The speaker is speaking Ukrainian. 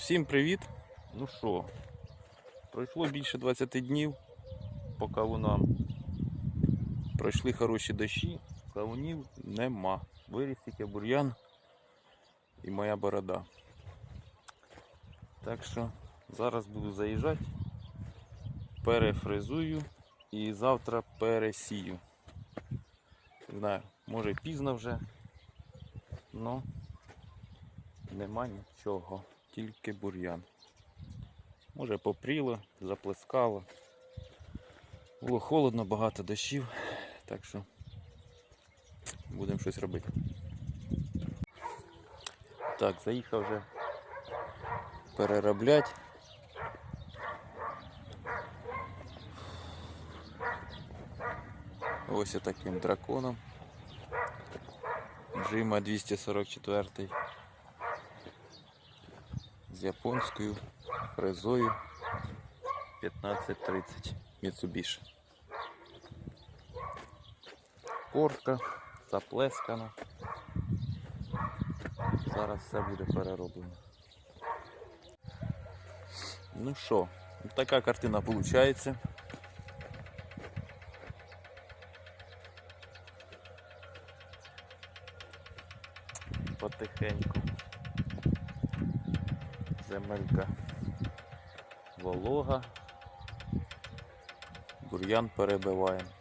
Всім привіт! Ну що, пройшло більше 20 днів по кавунам. Пройшли хороші дощі, кавунів нема. Виріс тільки бур'ян і моя борода. Так що зараз буду заїжджати, перефризую і завтра пересію. Не знаю, може пізно вже, але нема нічого, тільки бур'ян. Може попріло, заплескало. Було холодно, багато дощів, так що будемо щось робити. Так, заїхав вже перероблять. Ось таким драконом. Джима 244 з японською фрезою 1530 Mitsubishi. Порка заплескана. Зараз все буде перероблено. Ну що, така картина виходить. Потихеньку. Земелька волога. Бур'ян перебиваємо.